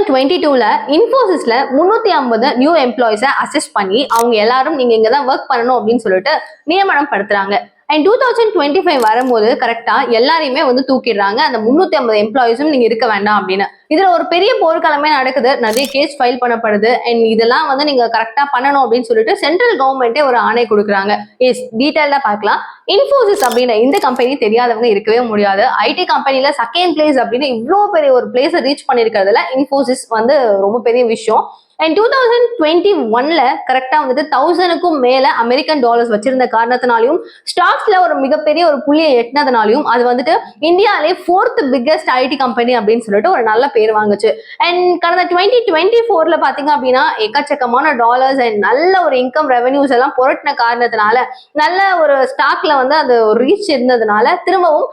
Thousand twenty டூல இன்ஃபோசிஸ்ல முன்னூத்தி ஐம்பது நியூ எம்ப்ளாயிஸை அசஸ் பண்ணி அவங்க எல்லாரும் நீங்க இங்கதான் ஒர்க் பண்ணணும் அப்படின்னு சொல்லிட்டு நியமனம் படுத்துறாங்க. And two thousand twenty five வரும்போது கரெக்டா எல்லாரையுமே வந்து தூக்கிடுறாங்க. அந்த முன்னூத்தி ஐம்பது எம்ப்ளாயிஸும் நீங்க இருக்க வேண்டாம் அப்படின்னு. இதுல ஒரு பெரிய போர்க்களமே நடக்குது. நிறைய கேஸ் ஃபைல் பண்ணப்படுது. அண்ட் இதெல்லாம் வந்து நீங்க கரெக்டா பண்ணணும் அப்படின்னு சொல்லிட்டு சென்ட்ரல் கவர்மெண்ட்டே ஒரு ஆணை கொடுக்குறாங்க. எஸ் டீட்டெயிலா பார்க்கலாம். இன்ஃபோசிஸ் அப்படின்னு இந்த கம்பெனி தெரியாதவங்க இருக்கவே முடியாது. ஐடி கம்பெனில செகண்ட் பிளேஸ் அப்படின்னு இவ்வளோ பெரிய ஒரு பிளேஸை ரீச் பண்ணியிருக்கிறதுல இன்ஃபோசிஸ் வந்து ரொம்ப பெரிய விஷயம். அண்ட் டூ தௌசண்ட் டுவெண்ட்டி ஒன்ல கரெக்டா வந்துட்டு தௌசண்ட்க்கும் மேல அமெரிக்கன் டாலர்ஸ் வச்சிருந்த காரணத்தினாலையும் ஸ்டாக்ஸ்ல ஒரு மிகப்பெரிய ஒரு புள்ளியை எட்டினதுனாலையும் அது வந்துட்டு இந்தியாலே ஃபோர்த் பிக்கெஸ்ட் ஐடி கம்பெனி அப்படின்னு சொல்லிட்டு ஒரு நல்ல பேர் வாங்குச்சு. அண்ட் கடந்த டுவெண்ட்டி டுவெண்ட்டி ஃபோர்ல பாத்தீங்க அப்படின்னா எக்கச்சக்கமான டாலர்ஸ் அண்ட் நல்ல ஒரு இன்கம் ரெவன்யூஸ் எல்லாம் புரட்டின காரணத்தினால நல்ல ஒரு ஸ்டாக்ல வந்து அது ஒரு ரீச் இருந்ததுனால திரும்பவும்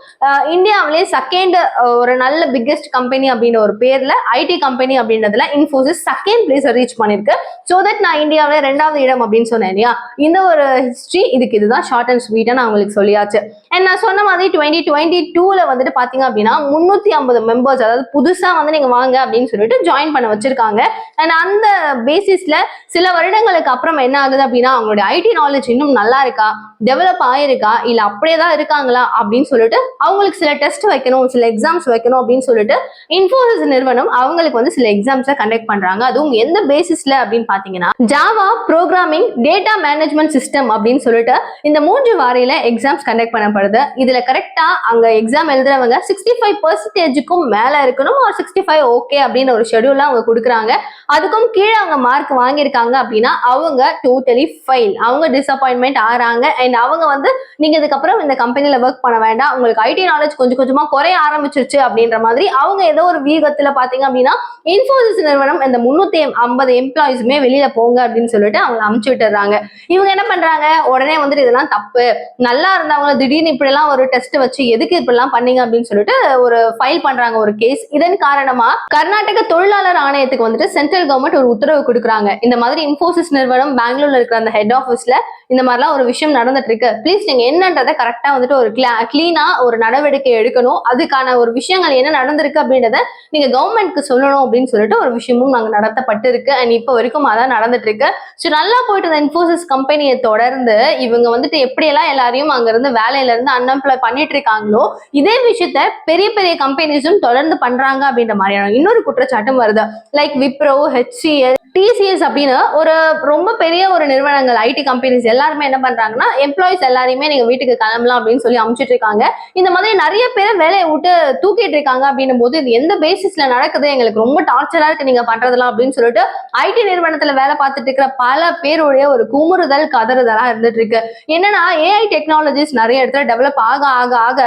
இந்தியாவிலே செகண்ட் ஒரு நல்ல பிக்கெஸ்ட் கம்பெனி அப்படின்ற ஒரு பேர்ல ஐடி கம்பெனி அப்படின்றதுல இன்ஃபோசிஸ் செகண்ட் பிளேஸ் ரீச் பண்ணிருக்கு. ஸோ தட் நான் இந்தியாவிலே ரெண்டாவது இடம் அப்படின்னு சொன்னேன் இல்லையா? இந்த ஒரு ஹிஸ்டரி இதுக்கு இதுதான் ஷார்ட் அண்ட் ஸ்வீட்டா நான் உங்களுக்கு சொல்லியாச்சு. அண்ட் நான் சொன்ன மாதிரி டுவெண்ட்டி டுவெண்ட்டி டூல வந்துட்டு பாத்தீங்க அப்படின்னா முன்னூத்தி ஐம்பது மெம்பர்ஸ் அதாவது புதுசா வந்து நீங்க வாங்க அப்படின்னு சொல்லிட்டு ஜாயின் பண்ண வச்சிருக்காங்க. அண்ட் அந்த பேசிஸ்ல சில வருடங்களுக்கு அப்புறம் என்ன ஆகுது அப்படின்னா அவங்களுடைய ஐடி நாலேஜ் இன்னும் நல்லா இருக்கா? டெவலப் ஆயிருக்கா? இல்ல அப்படியே தான் இருக்காங்களா அப்படின்னு சொல்லிட்டு அவங்களுக்கு சில டெஸ்ட் வைக்கணும் சில எக்ஸாம்ஸ் வைக்கணும் அப்படின்னு சொல்லிட்டு இன்ஃபோசிஸ் நிறுவனம் அவங்களுக்கு வந்து சில எக்ஸாம்ஸை கண்டக்ட் பண்றாங்க. அதுவும் எந்த பேசிஸ்ல அப்படின்னு பாத்தீங்கன்னா Java programming data management system அப்படின்னு சொல்லிட்டு இந்த மூன்று வாரியில எக்ஸாம்ஸ் கண்டக்ட் பண்ணப்படுது. இதுல கரெக்டா அங்க எக்ஸாம் எழுதுறவங்க சிக்ஸ்டி ஃபைவ் பர்சன்டேஜுக்கும் மேல இருக்கணும் ஒரு சிக்ஸ்டி ஃபைவ் ஓகே அப்படின்னு ஒரு ஷெடியூல் அவங்க கொடுக்குறாங்க. அதுக்கும் கீழே அவங்க மார்க் வாங்கியிருக்காங்க அப்படின்னா அவங்க டோட்டலி ஃபைல் அவங்க டிசப்பாயின்மெண்ட் ஆறாங்க. அண்ட் அவங்க வந்து நீங்க இதுக்கப்புறம் இந்த கம்பெனில ஒர்க் பண்ண வேண்டாம். உங்களுக்கு ஐடி நாலேஜ் கொஞ்சம் கொஞ்சமா குறைய ஆரம்பிச்சிருச்சு அப்படின்ற மாதிரி அவங்க ஏதோ ஒரு வீகத்துல பாத்தீங்க அப்படின்னா இன்ஃபோசிஸ் நிறுவனம் இந்த முன்னூத்தி ஐம்பது எம்ப்ளாயிஸுமே வெளியில போங்க அப்படின்னு சொல்லிட்டு அவங்க அமுச்சு விட்டுறாங்க. இவங்க என்ன பண்றாங்க? உடனே வந்துட்டு இதெல்லாம் தப்பு. நல்லா இருந்தவங்க திடீர்னு இப்படி எல்லாம் ஒரு டெஸ்ட் வச்சு எதுக்கு இப்படி எல்லாம் பண்ணீங்க அப்படின்னு சொல்லிட்டு ஒரு ஃபைல் பண்றாங்க ஒரு கேஸ் இதன் காரணமா கர்நாடக தொழிலாளர் ஆணையத்துக்கு வந்துட்டு சென்ட்ரல் கவர்மெண்ட் ஒரு உத்தரவு கொடுக்குறாங்க. இந்த மாதிரி இன்ஃபோசிஸ் நிறுவனம் பெங்களூர்ல இருக்கிற அந்த ஹெட் ஆஃபீஸ்ல இந்த மாதிரிலாம் ஒரு விஷயம் நடந்துட்டு இருக்கு. ப்ளீஸ் நீங்க என்னன்றதை கரெக்டா வந்துட்டு ஒரு கிளீனா ஒரு நடவடிக்கை எடுக்கணும். அதுக்கான ஒரு விஷயங்கள் என்ன நடந்திருக்கு அப்படின்றத நீங்க கவர்மெண்ட்க்கு சொல்லணும் அப்படின்னு சொல்லிட்டு ஒரு விஷயமும் நாங்க நடத்தப்பட்டு இருக்கு அண்ட் இப்போ வரைக்கும் அதான் நடந்துட்டு இருக்கு ஸோ நல்லா போயிட்டு இருந்த இன்ஃபோசிஸ் கம்பெனியை தொடர்ந்து இவங்க வந்துட்டு எப்படியெல்லாம் எல்லாரையும் அங்க இருந்து வேலையில இருந்து அன்எம்ப்ளாய் பண்ணிட்டு இருக்காங்களோ இதே விஷயத்த பெரிய பெரிய கம்பெனிஸும் தொடர்ந்து பண்றாங்க அப்படின்ற மாதிரியான இன்னொரு குற்றச்சாட்டும் வருது. லைக் விப்ரோ ஹெச்சிஎல் டிசிஎஸ் அப்படின்னு ஒரு ரொம்ப பெரிய ஒரு நிறுவனங்கள் ஐடி கம்பெனிஸ் எல்லாருமே என்ன பண்றாங்கன்னா எம்ப்ளாயிஸ் எல்லாரையுமே எங்க வீட்டுக்கு கிளம்பலாம் அப்படின்னு சொல்லி அமுச்சிட்டு இருக்காங்க. இந்த மாதிரி நிறைய பேர் வேலையை விட்டு தூக்கிட்டு இருக்காங்க அப்படின்னும் போது இது எந்த பேசிஸ்ல நடக்குது? எங்களுக்கு ரொம்ப டார்ச்சரா இருக்கு நீங்க பண்றதெல்லாம் அப்படின்னு சொல்லிட்டு ஐடி நிறுவனத்துல வேலை பார்த்துட்டு இருக்கிற பல பேருடைய ஒரு குமுறுதல் கதறுதலா இருந்துட்டு இருக்கு. என்னன்னா ஏஐ டெக்னாலஜிஸ் நிறைய இடத்துல டெவலப் ஆக ஆக ஆக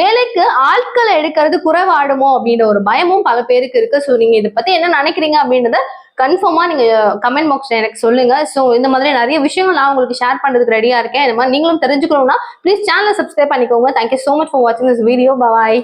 வேலைக்கு ஆட்களை எடுக்கிறது குறைவாடுமோ அப்படின்ற ஒரு பயமும் பல பேருக்கு இருக்கு. ஸோ நீங்க இதை பத்தி என்ன நினைக்கிறீங்க அப்படின்றத கன்ஃபார்மா நீங்க கமெண்ட் பாக்ஸ்ல எனக்கு சொல்லுங்க. ஸோ இந்த மாதிரி நிறைய விஷயங்கள் நான் உங்களுக்கு ஷேர் பண்றதுக்கு ரெடியாக இருக்கேன். இந்த மாதிரி நீங்களும் தெரிஞ்சுக்கணும்னா ப்ளீஸ் சேனலை சப்ஸ்கிரைப் பண்ணிக்கோங்க. Thank you so much for வாட்சிங் திஸ் வீடியோ பாய்